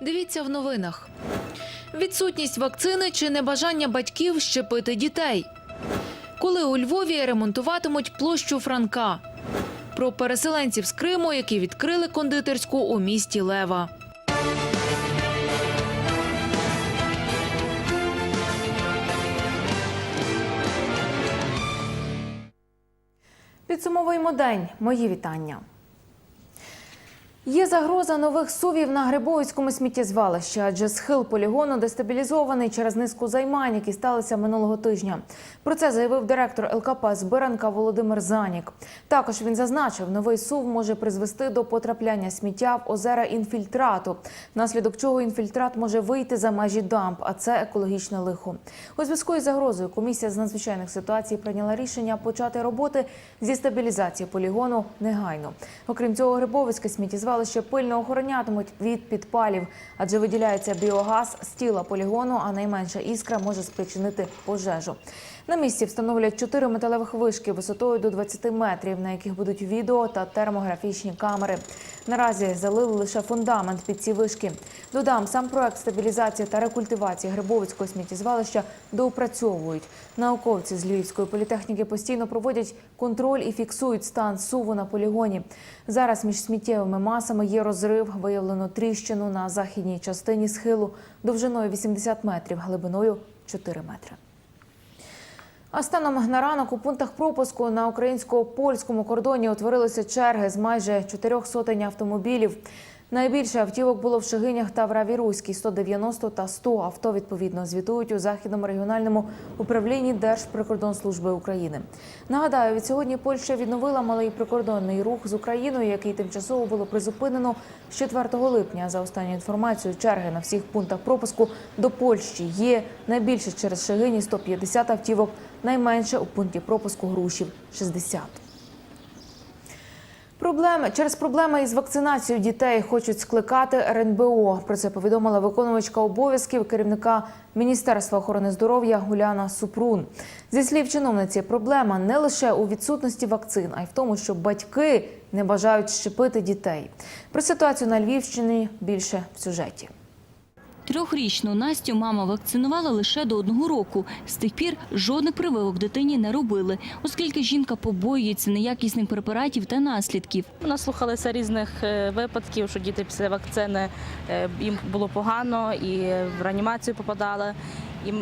Дивіться в новинах. Відсутність вакцини чи небажання батьків щепити дітей. Коли у Львові ремонтуватимуть площу Франка. Про переселенців з Криму, які відкрили кондитерську у місті Лева. Підсумовуємо день. Мої вітання. Є загроза нових сувів на Грибовицькому сміттєзвалищі, адже схил полігону дестабілізований через низку займань, які сталися минулого тижня. Про це заявив директор ЛКП Збиранка Володимир Занік. Також він зазначив, новий сув може призвести до потрапляння сміття в озера інфільтрату, внаслідок чого інфільтрат може вийти за межі дамб, а це екологічне лихо. У зв'язку із загрозою комісія з надзвичайних ситуацій прийняла рішення почати роботи зі стабілізації полігону негайно. Окрім цього, Грибовицьке сміттєзвалище пильно охоронятимуть від підпалів, адже виділяється біогаз з тіла полігону, а найменша іскра може спричинити пожежу. На місці встановлять чотири металевих вишки висотою до 20 метрів, на яких будуть відео та термографічні камери. Наразі залили лише фундамент під ці вишки. Додам, сам проект стабілізації та рекультивації Грибовицького сміттєзвалища доопрацьовують. Науковці з Львівської політехніки постійно проводять контроль і фіксують стан суву на полігоні. Зараз між сміттєвими масами є розрив. Виявлено тріщину на західній частині схилу довжиною 80 метрів, глибиною 4 метри. А станом на ранок у пунктах пропуску на українсько-польському кордоні утворилися черги з майже чотирьох сотень автомобілів. Найбільше автівок було в Шигинях та в Равіруській – 190 та 100 авто, відповідно, звітують у Західному регіональному управлінні Держприкордонслужби України. Нагадаю, від сьогодні Польща відновила малий прикордонний рух з Україною, який тимчасово було призупинено з 4 липня. За останньою інформацією, черги на всіх пунктах пропуску до Польщі є найбільше через Шигині – 150 автівок, найменше у пункті пропуску Грушів – 60. Проблеми через проблеми із вакцинацією дітей хочуть скликати РНБО. Про це повідомила виконувачка обов'язків керівника Міністерства охорони здоров'я Уляна Супрун. Зі слів чиновниці, проблема не лише у відсутності вакцин, а й в тому, що батьки не бажають щепити дітей. Про ситуацію на Львівщині більше в сюжеті. Трьохрічну Настю мама вакцинувала лише до одного року. З тих пір жодних прививок дитині не робили, оскільки жінка побоюється неякісних препаратів та наслідків. Наслухалися різних е, випадків, що діти після вакцини е, їм було погано і в реанімацію попадали. І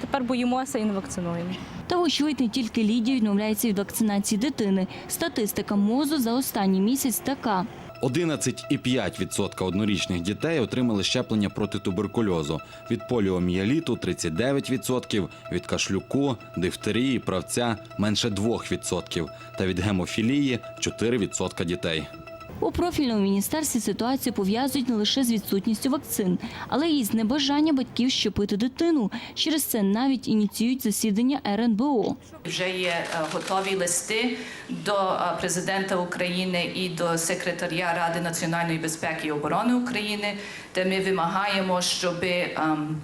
тепер боїмося і не вакцинуємо. Та вочевидь не тільки Лідія відмовляється від вакцинації дитини. Статистика МОЗу за останній місяць така. 11,5% однорічних дітей отримали щеплення проти туберкульозу, від поліомієліту 39%, від кашлюку, дифтерії, правця менше 2% та від гемофілії 4% дітей. У профільному міністерстві ситуацію пов'язують не лише з відсутністю вакцин, але й з небажання батьків щепити дитину. Через це навіть ініціюють засідання РНБО. Вже є е, готові листи до е, президента України і до секретаря Ради національної безпеки і оборони України, де ми вимагаємо, щоб ем,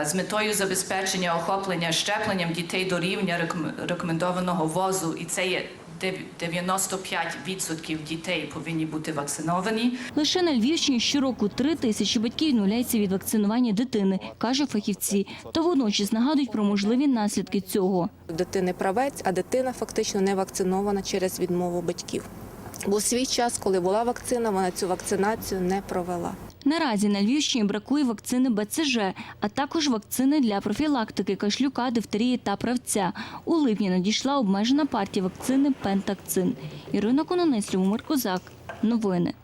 е, з метою забезпечення охоплення щепленням дітей до рівня реком- рекомендованого возу, і це є 95% дітей повинні бути вакциновані. Лише на Львівщині щороку три тисячі батьків відмовляються від вакцинування дитини, кажуть фахівці. Та водночас нагадують про можливі наслідки цього. дитини правець, а дитина фактично не вакцинована через відмову батьків. Бо свій час, коли була вакцина, вона цю вакцинацію не провела. Наразі на Львівщині бракує вакцини БЦЖ, а також вакцини для профілактики кашлюка, дифтерії та правця. У липні надійшла обмежена партія вакцини Пентакцин. Ірина Кононець, Любомир Козак. Новини.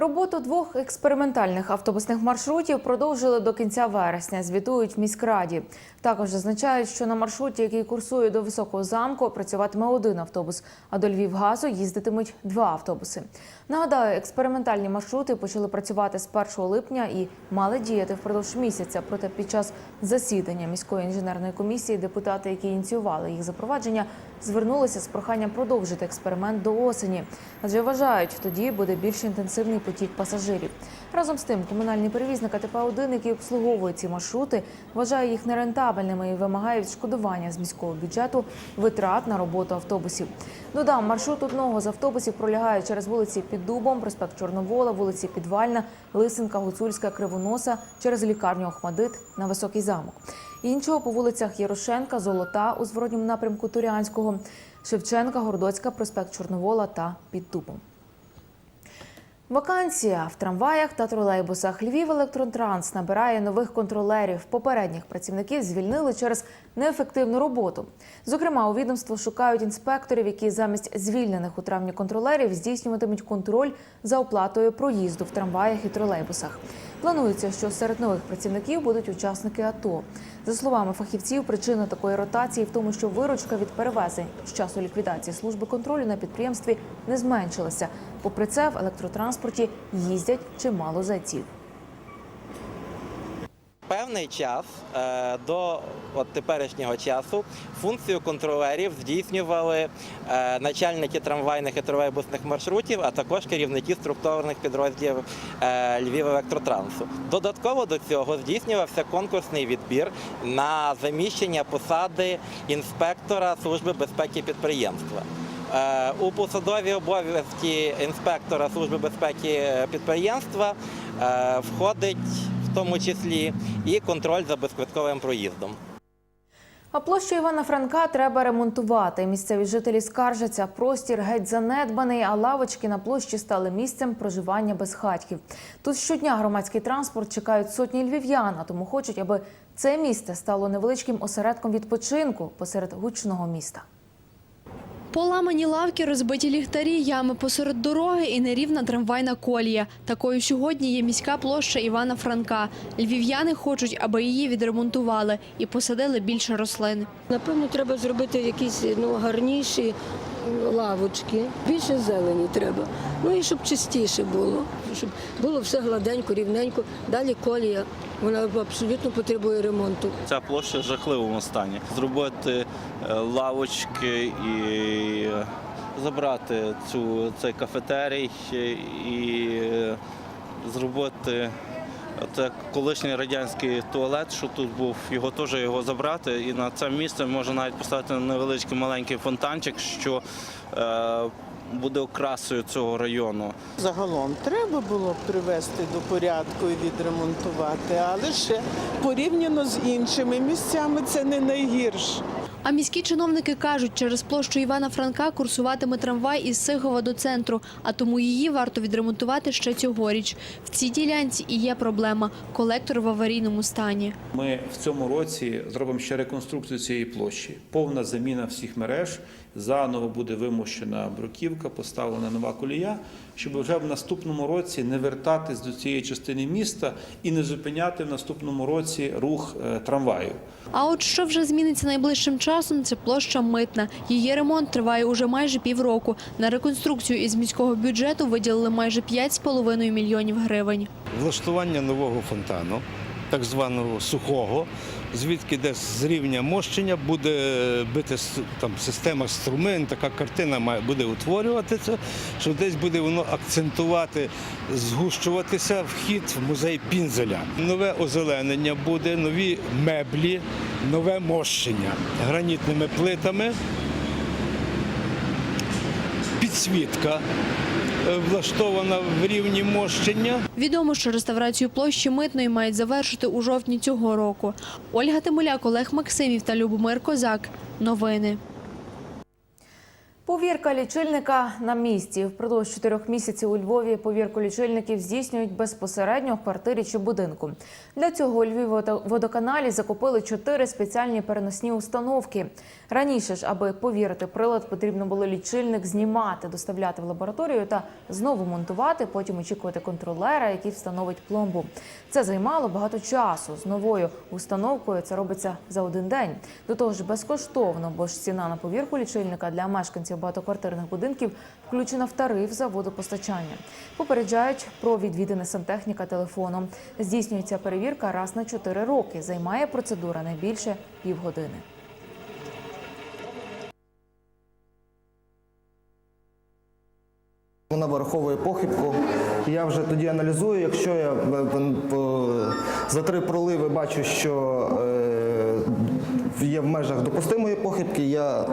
Роботу двох експериментальних автобусних маршрутів продовжили до кінця вересня. Звітують в міськраді. Також зазначають, що на маршруті, який курсує до високого замку, працюватиме один автобус, а до Львівгазу їздитимуть два автобуси. Нагадаю, експериментальні маршрути почали працювати з 1 липня і мали діяти впродовж місяця. Проте під час засідання міської інженерної комісії депутати, які ініціювали їх запровадження, звернулися з проханням продовжити експеримент до осені, адже вважають, тоді буде більш інтенсивний потік пасажирів. Разом з тим, комунальний перевізник АТП 1 який обслуговує ці маршрути, вважає їх нерентабельними і вимагає відшкодування з міського бюджету витрат на роботу автобусів. Додам, маршрут одного з автобусів пролягає через вулиці Під Дубом, проспект Чорновола, вулиці Підвальна, Лисенка, Гуцульська, Кривоноса, через лікарню Охмадит на Високий замок. Іншого по вулицях Ярошенка, Золота у зворотньому напрямку Турянського, Шевченка, Городоцька, проспект Чорновола та Під Дубом. Вакансія в трамваях та тролейбусах. Львів електротранс набирає нових контролерів. Попередніх працівників звільнили через неефективну роботу. Зокрема, у відомство шукають інспекторів, які замість звільнених у травні контролерів здійснюватимуть контроль за оплатою проїзду в трамваях і тролейбусах. Планується, що серед нових працівників будуть учасники АТО. За словами фахівців, причина такої ротації в тому, що виручка від перевезень з часу ліквідації служби контролю на підприємстві не зменшилася. Попри це, в електротранспорті їздять чимало зайців. Певний час е, до от теперішнього часу функцію контролерів здійснювали е, начальники трамвайних і тролейбусних маршрутів, а також керівники структурних підрозділів е, Львів електротрансу. Додатково до цього здійснювався конкурсний відбір на заміщення посади інспектора служби безпеки підприємства. У посадові обов'язки інспектора служби безпеки підприємства входить тому числі і контроль за безквитковим проїздом. А площу Івана Франка треба ремонтувати. Місцеві жителі скаржаться. Простір геть занедбаний, а лавочки на площі стали місцем проживання безхатьків. Тут щодня громадський транспорт чекають сотні львів'ян, а тому хочуть, аби це місце стало невеличким осередком відпочинку посеред гучного міста. Поламані лавки, розбиті ліхтарі, ями посеред дороги і нерівна трамвайна колія. Такою сьогодні є міська площа Івана Франка. Львів'яни хочуть, аби її відремонтували і посадили більше рослин. Напевно, треба зробити якісь ну, гарніші лавочки, більше зелені треба. Ну і щоб чистіше було, щоб було все гладенько, рівненько. Далі колія, вона абсолютно потребує ремонту. Ця площа в жахливому стані. Зробити е, лавочки і е, забрати цю, цей кафетерій е, і зробити це колишній радянський туалет, що тут був, його теж його забрати. І на це місце можна навіть поставити невеличкий маленький фонтанчик, що е, буде окрасою цього району. Загалом треба було привести до порядку і відремонтувати, але ще порівняно з іншими місцями це не найгірше. А міські чиновники кажуть, через площу Івана Франка курсуватиме трамвай із Сихова до центру, а тому її варто відремонтувати ще цьогоріч. В цій ділянці і є проблема – колектор в аварійному стані. Ми в цьому році зробимо ще реконструкцію цієї площі. Повна заміна всіх мереж. Заново буде вимощена бруківка, поставлена нова колія, щоб вже в наступному році не вертатись до цієї частини міста і не зупиняти в наступному році рух е, трамваю. А от що вже зміниться найближчим часом, це площа Митна. Її ремонт триває уже майже півроку. На реконструкцію із міського бюджету виділили майже 5,5 мільйонів гривень. влаштування нового фонтану, так званого сухого, звідки десь з рівня мощення буде бити там система струмин, така картина має буде утворюватися, що десь буде воно акцентувати, згущуватися вхід в музей Пінзеля. Нове озеленення буде, нові меблі, нове мощення гранітними плитами, підсвітка влаштована в рівні мощення. Відомо, що реставрацію площі Митної мають завершити у жовтні цього року. Ольга Тимуляк, Олег Максимів та Любомир Козак. Новини. Повірка лічильника на місці. Впродовж чотирьох місяців у Львові повірку лічильників здійснюють безпосередньо в квартирі чи будинку. Для цього у Львівводоканалі закупили чотири спеціальні переносні установки. Раніше ж, аби повірити прилад, потрібно було лічильник знімати, доставляти в лабораторію та знову монтувати, потім очікувати контролера, який встановить пломбу. Це займало багато часу. З новою установкою це робиться за один день. До того ж, безкоштовно, бо ж ціна на повірку лічильника для мешканців багатоквартирних будинків включена в тариф за водопостачання. Попереджають про відвідини сантехніка телефоном. Здійснюється перевірка раз на 4 роки. Займає процедура не більше півгодини. Вона враховує похибку. Я вже тоді аналізую. Якщо я е, е, е, за три проливи бачу, що є в межах допустимої похибки, я е,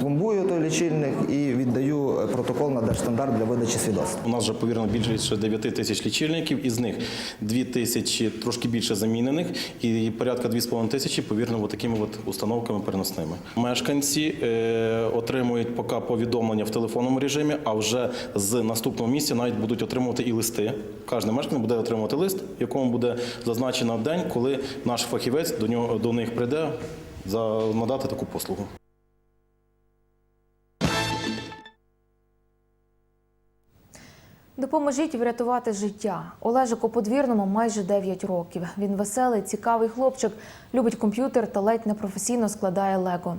пломбую той лічильник і віддаю протокол на держстандарт для видачі свідоцтва. У нас вже повірено більше 9 тисяч лічильників, із них 2 тисячі трошки більше замінених, і порядка 2,5 тисячі повірено такими от установками переносними. Мешканці е, отримують поки повідомлення в телефонному режимі, а вже з наступного місця навіть будуть отримувати і листи. Кожен мешканець буде отримувати лист, в якому буде зазначено день, коли наш фахівець до нього до них прийде за надати таку послугу. Допоможіть врятувати життя. Олежику Подвірному майже 9 років. Він веселий, цікавий хлопчик, любить комп'ютер та ледь непрофесійно складає лего.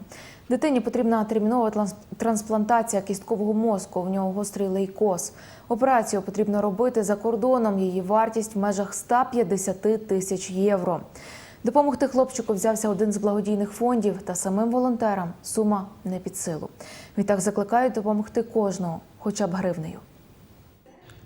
Дитині потрібна термінова трансплантація кісткового мозку. В нього гострий лейкоз. Операцію потрібно робити за кордоном. Її вартість в межах 150 тисяч євро. Допомогти хлопчику взявся один з благодійних фондів та самим волонтерам сума не під силу. Відтак закликають допомогти кожного, хоча б гривнею.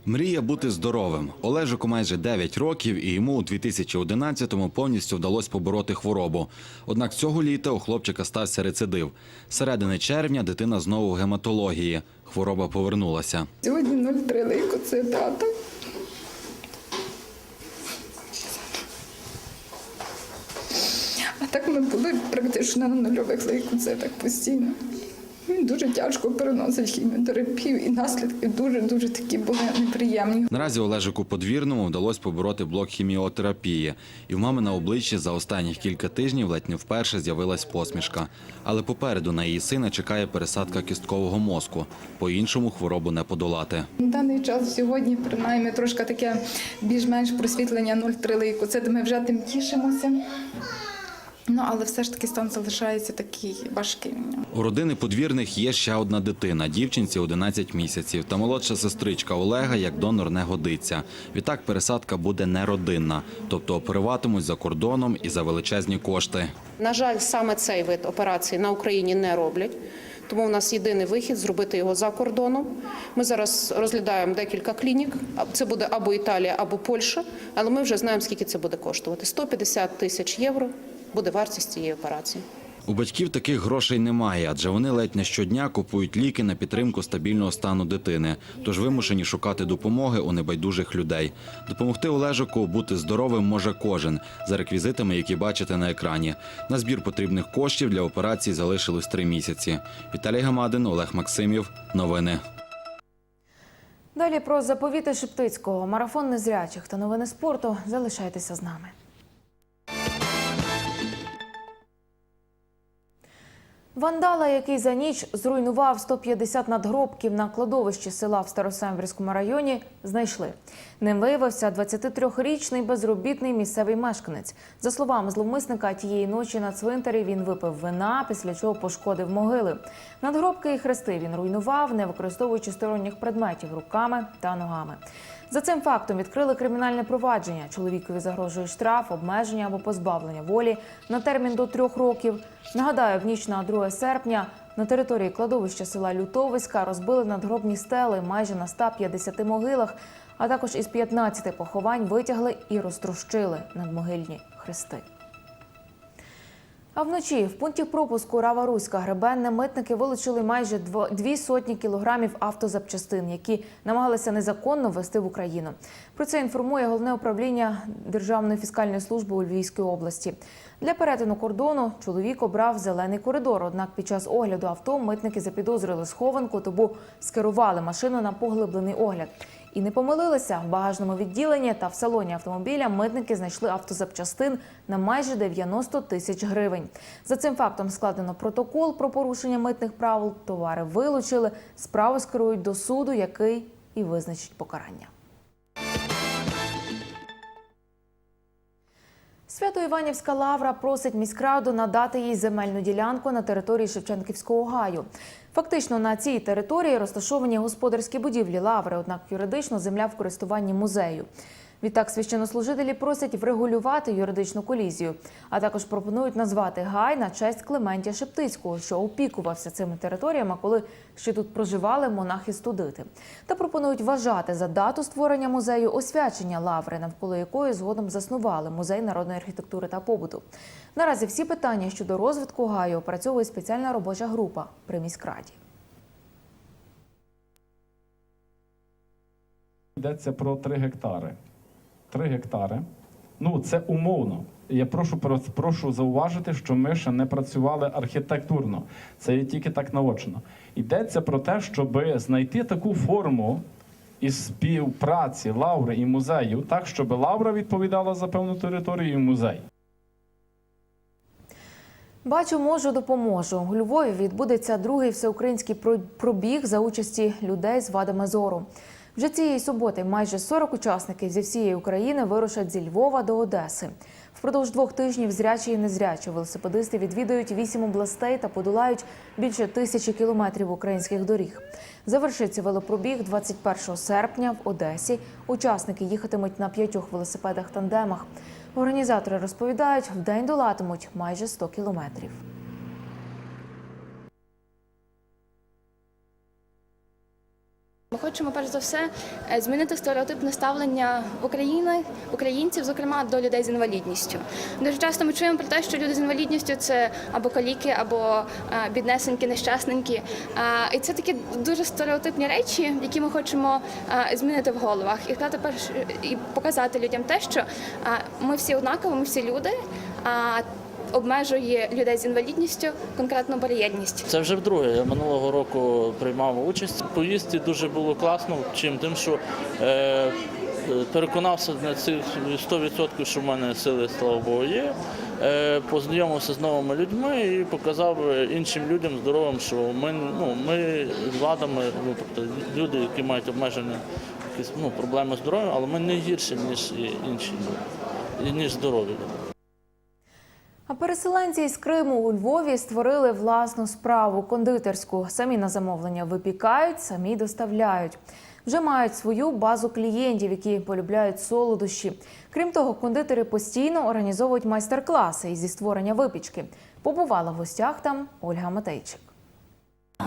Мріє бути здоровим. Олежику майже 9 років, і йому у 2011-му повністю вдалося побороти хворобу. Однак цього літа у хлопчика стався рецидив. Середини червня дитина знову в гематології. Хвороба повернулася. Сьогодні 0,3 лейкоцитата. А так ми були практично на нульових лейкоцитах постійно. Він дуже тяжко переносить хіміотерапію і наслідки дуже-дуже такі були неприємні. Наразі Олежику Подвірному вдалося побороти блок хіміотерапії. І в мами на обличчі за останніх кілька тижнів ледь не вперше з'явилась посмішка. Але попереду на її сина чекає пересадка кісткового мозку. По-іншому хворобу не подолати. На даний час сьогодні, принаймні, трошки таке більш-менш просвітлення 0,3 лейкоцит. Ми вже тим тішимося. Ну, але все ж таки стан залишається такий важкий. у родини подвірних є ще одна дитина, дівчинці 11 місяців. Та молодша сестричка Олега як донор не годиться. Відтак пересадка буде неродинна, тобто оперуватимуть за кордоном і за величезні кошти. На жаль, саме цей вид операції на Україні не роблять. Тому у нас єдиний вихід зробити його за кордоном. Ми зараз розглядаємо декілька клінік. А Це буде або Італія, або Польща. Але ми вже знаємо, скільки це буде коштувати. 150 тисяч євро буде вартість цієї операції. У батьків таких грошей немає, адже вони ледь не щодня купують ліки на підтримку стабільного стану дитини, тож вимушені шукати допомоги у небайдужих людей. Допомогти Олежику бути здоровим може кожен за реквізитами, які бачите на екрані. На збір потрібних коштів для операції залишилось три місяці. Віталій Гамадин, Олег Максимів. Новини. Далі про заповіти Шептицького, марафон незрячих та новини спорту. Залишайтеся з нами. Вандала, який за ніч зруйнував 150 надгробків на кладовищі села в Старосембірському районі, знайшли. Ним виявився 23-річний безробітний місцевий мешканець. За словами зловмисника, тієї ночі на цвинтарі він випив вина, після чого пошкодив могили. Надгробки і хрести він руйнував, не використовуючи сторонніх предметів руками та ногами. За цим фактом відкрили кримінальне провадження. Чоловікові загрожує штраф, обмеження або позбавлення волі на термін до трьох років. Нагадаю, в ніч на 2 серпня на території кладовища села Лютовиська розбили надгробні стели майже на 150 могилах, а також із 15 поховань витягли і розтрощили надмогильні хрести. А вночі в пункті пропуску Рава Руська Гребенне митники вилучили майже дві сотні кілограмів автозапчастин, які намагалися незаконно ввести в Україну. Про це інформує головне управління Державної фіскальної служби у Львівській області. Для перетину кордону чоловік обрав зелений коридор. Однак під час огляду авто митники запідозрили схованку, тому скерували машину на поглиблений огляд. І не помилилися в багажному відділенні та в салоні автомобіля. Митники знайшли автозапчастин на майже 90 тисяч гривень. За цим фактом складено протокол про порушення митних правил. Товари вилучили. Справу скерують до суду, який і визначить покарання. Свято-Іванівська лавра просить міськраду надати їй земельну ділянку на території Шевченківського гаю. Фактично на цій території розташовані господарські будівлі лаври, однак юридично земля в користуванні музею. Відтак священнослужителі просять врегулювати юридичну колізію, а також пропонують назвати гай на честь Клементія Шептицького, що опікувався цими територіями, коли ще тут проживали монахи-студити. Та пропонують вважати за дату створення музею освячення лаври, навколо якої згодом заснували музей народної архітектури та побуту. Наразі всі питання щодо розвитку гаю опрацьовує спеціальна робоча група при міськраді. Йдеться про 3 гектари. 3 гектари. Ну, це умовно. Я прошу прошу зауважити, що ми ще не працювали архітектурно. Це є тільки так наочно. Йдеться про те, щоб знайти таку форму із співпраці лаври і музею, так, щоб лавра відповідала за певну територію і музей. Бачу, можу, допоможу. У Львові відбудеться другий всеукраїнський пробіг за участі людей з вадами зору. Вже цієї суботи майже 40 учасників зі всієї України вирушать зі Львова до Одеси. Впродовж двох тижнів зрячі і незрячі велосипедисти відвідують вісім областей та подолають більше тисячі кілометрів українських доріг. Завершиться велопробіг 21 серпня в Одесі. Учасники їхатимуть на п'ятьох велосипедах-тандемах. Організатори розповідають, в день долатимуть майже 100 кілометрів. Ми хочемо перш за все е, змінити стереотипне ставлення України, українців, зокрема до людей з інвалідністю. Дуже часто ми чуємо про те, що люди з інвалідністю це або каліки, або е, біднесенькі, нещасненькі. І це такі дуже стереотипні речі, які ми хочемо е, змінити в головах і і показати людям те, що ми всі однакові, ми всі люди. Обмежує людей з інвалідністю конкретно бар'єрність. Це вже вдруге. Я минулого року приймав участь. Поїздці дуже було класно, чим тим, що е, переконався на цих 100%, що в мене сили, слава Богу, є. Е, познайомився з новими людьми і показав іншим людям здоровим, що ми, ну, ми з вадами, ну, тобто люди, які мають обмежені якісь ну, проблеми з здоров'ям, але ми не гірші, ніж інші люди, ніж здорові люди. Переселенці із Криму у Львові створили власну справу кондитерську. Самі на замовлення випікають, самі доставляють. Вже мають свою базу клієнтів, які полюбляють солодощі. Крім того, кондитери постійно організовують майстер-класи зі створення випічки. Побувала в гостях там Ольга Матейчик.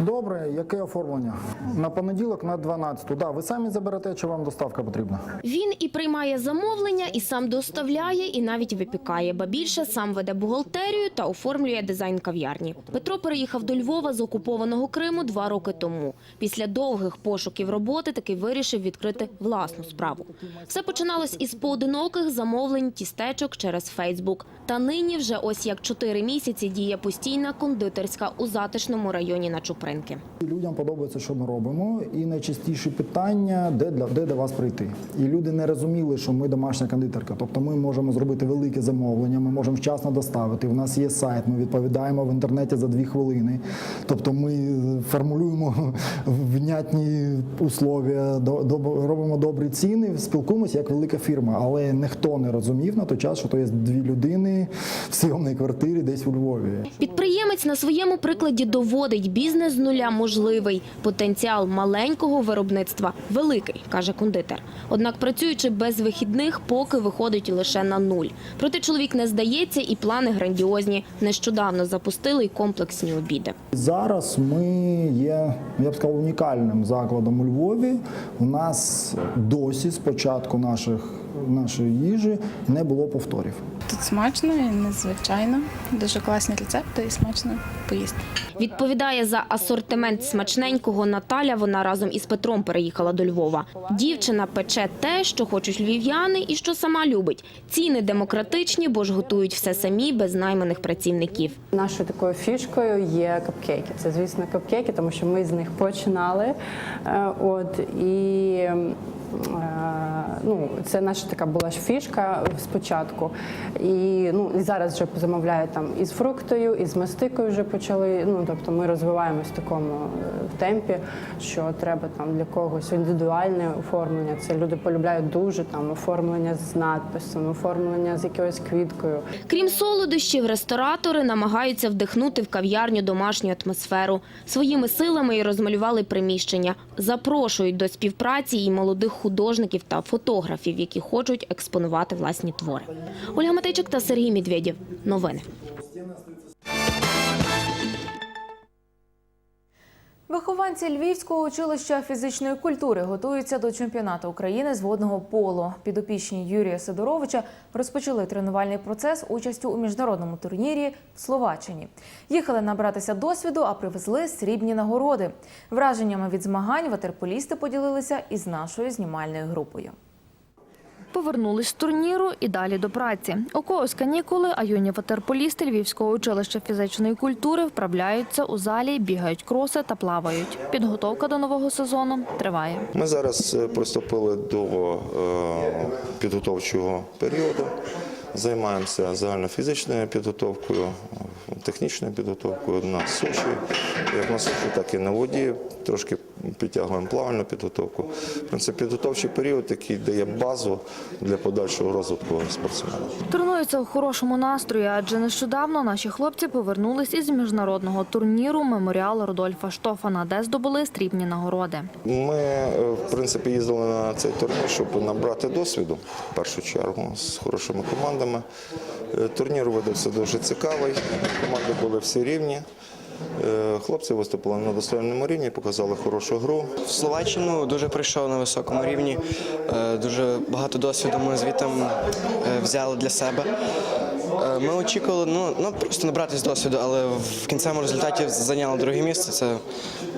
Добре, яке оформлення? На понеділок на 12. Да, ви самі заберете, чи вам доставка потрібна? Він і приймає замовлення, і сам доставляє, і навіть випікає. Ба більше сам веде бухгалтерію та оформлює дизайн кав'ярні. Петро переїхав до Львова з окупованого Криму два роки тому. Після довгих пошуків роботи таки вирішив відкрити власну справу. Все починалось із поодиноких замовлень тістечок через Фейсбук. Та нині вже ось як чотири місяці діє постійна кондитерська у затишному районі на Чупринки. Людям подобається, що ми робимо, і найчастіше питання, де для де до вас прийти. І люди не розуміли, що ми домашня кондитерка. Тобто ми можемо зробити велике замовлення, ми можемо вчасно доставити. У нас є сайт, ми відповідаємо в інтернеті за дві хвилини. Тобто ми формулюємо внятні условия, робимо добрі ціни, спілкуємося як велика фірма. Але ніхто не розумів на той час, що то є дві людини в сйомній квартирі десь у Львові. Підприємець на своєму прикладі доводить бізнес з нуля можливий. Потенціал маленького виробництва великий, каже кондитер. Однак працюючи без вихідних, поки виходить лише на нуль. Проте чоловік не здається, і плани грандіозні. Нещодавно запустили й комплексні обіди. Зараз ми є, я б сказав, унікальним закладом у Львові. У нас досі з початку наших, нашої їжі не було повторів. Тут смачно і незвичайно. Дуже класні рецепти і смачно поїсти. Відповідає за асортимент смачненького Наталя. Вона разом із Петром переїхала до Львова. Дівчина пече те, що хочуть львів'яни, і що сама любить. Ціни демократичні, бо ж готують все самі без найманих працівників. Нашою такою фішкою є капкейки. Це, звісно, капкейки, тому що ми з них починали. Е, От і ну, це наша така була ж фішка спочатку. І ну і зараз вже замовляють там із фруктою, і з мастикою вже почали. Ну тобто ми розвиваємось в такому е, темпі, що треба там для когось індивідуальне оформлення. Це люди полюбляють дуже там оформлення з надписом, оформлення з якоюсь квіткою. Крім солодощів, ресторатори намагаються вдихнути в кав'ярню домашню атмосферу. Своїми силами і розмалювали приміщення. Запрошують до співпраці і молодих художників та фотографів, які хочуть експонувати власні твори. Ольга Матейчик та Сергій Медведєв. Новини. Вихованці Львівського училища фізичної культури готуються до чемпіонату України з водного поло. Підопічні Юрія Сидоровича розпочали тренувальний процес участю у міжнародному турнірі в Словаччині. Їхали набратися досвіду, а привезли срібні нагороди. Враженнями від змагань ватерполісти поділилися із нашою знімальною групою. Повернулись з турніру і далі до праці. У когось канікули, а юні ватерполісти Львівського училища фізичної культури вправляються у залі, бігають кроси та плавають. Підготовка до нового сезону триває. Ми зараз е, приступили до е, підготовчого періоду. Займаємося загальнофізичною підготовкою, технічною підготовкою на суші, як на суші, так і на воді. Трошки підтягуємо плавальну підготовку. В принципі, підготовчий період, який дає базу для подальшого розвитку спортсмена. Тренуються у хорошому настрої, адже нещодавно наші хлопці повернулись із міжнародного турніру Меморіал Рудольфа Штофана, де здобули срібні нагороди. Ми, в принципі, їздили на цей турнір, щоб набрати досвіду в першу чергу з хорошими командами. Е, Турнір видався дуже цікавий. Команди були всі рівні. Е, Хлопці виступили на достойному рівні, показали хорошу гру. В Словаччину дуже прийшов на високому рівні. Е, Дуже багато досвіду ми звідти е, взяли для себе. Ми очікували ну, ну, просто набратись досвіду, але в кінцевому результаті зайняли друге місце. Це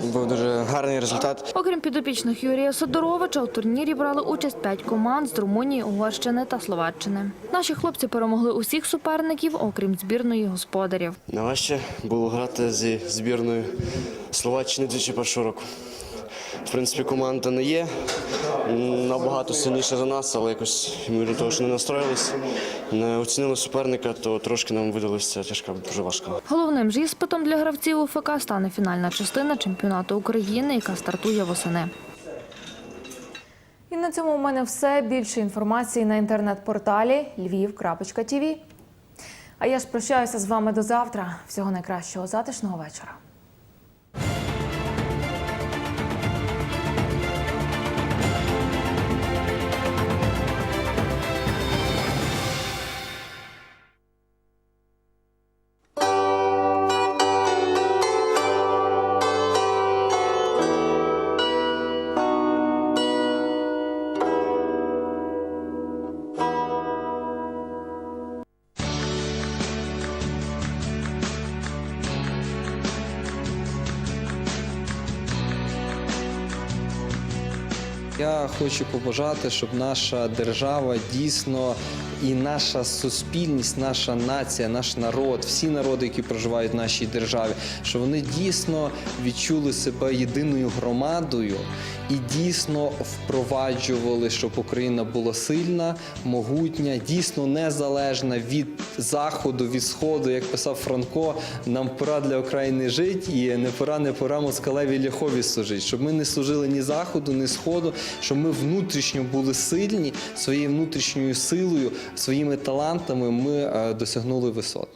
був дуже гарний результат. Окрім підопічних Юрія Сидоровича, у турнірі брали участь п'ять команд з Румунії, Угорщини та Словаччини. Наші хлопці перемогли усіх суперників, окрім збірної господарів. Найважче було грати зі збірною Словаччини 2001 року. В принципі, команда не є набагато сильніша за нас, але якось ми до того, що не настроїлись, не оцінили суперника, то трошки нам видалося тяжко, дуже важко. Головним ж іспитом для гравців УФК стане фінальна частина чемпіонату України, яка стартує восени. І на цьому у мене все. Більше інформації на інтернет-порталі lviv.tv. А я ж прощаюся з вами до завтра. Всього найкращого, затишного вечора. Хочу побажати, щоб наша держава дійсно і наша суспільність, наша нація, наш народ, всі народи, які проживають в нашій державі, щоб вони дійсно відчули себе єдиною громадою і дійсно впроваджували, щоб Україна була сильна, могутня, дійсно незалежна від заходу, від сходу, як писав Франко. Нам пора для України жити, і не пора, не пора москалеві ляхові служити. Щоб ми не служили ні заходу, ні сходу, щоб ми внутрішньо були сильні своєю внутрішньою силою, своїми талантами. Ми е, досягнули висот.